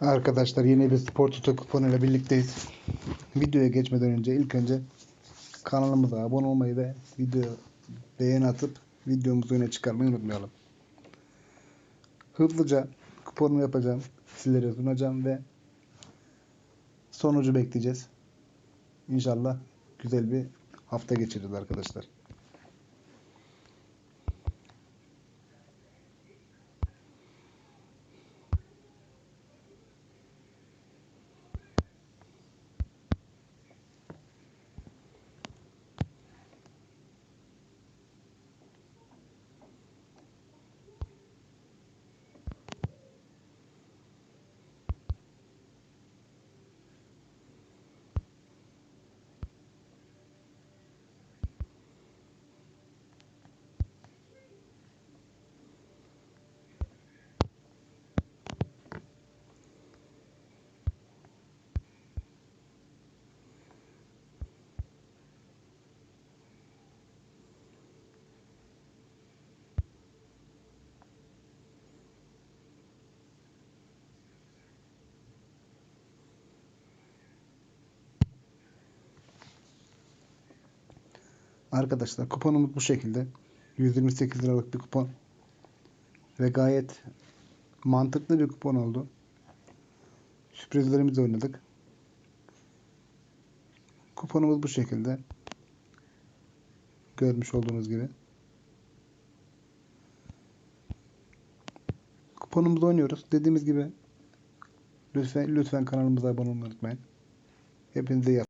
Arkadaşlar yeni bir spor tutu kuponuyla birlikteyiz. Videoya geçmeden önce ilk önce kanalımıza abone olmayı ve video beğeni atıp videomuzu öne çıkarmayı unutmayalım. Hızlıca kuponumu yapacağım. Sizlere sunacağım ve sonucu bekleyeceğiz. İnşallah güzel bir hafta geçiririz arkadaşlar. Arkadaşlar kuponumuz bu şekilde. 128 liralık bir kupon. Ve gayet mantıklı bir kupon oldu. Sürprizlerimizi oynadık. Kuponumuz bu şekilde. Görmüş olduğunuz gibi. Kuponumuzu oynuyoruz. Dediğimiz gibi lütfen lütfen kanalımıza abone olmayı unutmayın. Hepinize iyi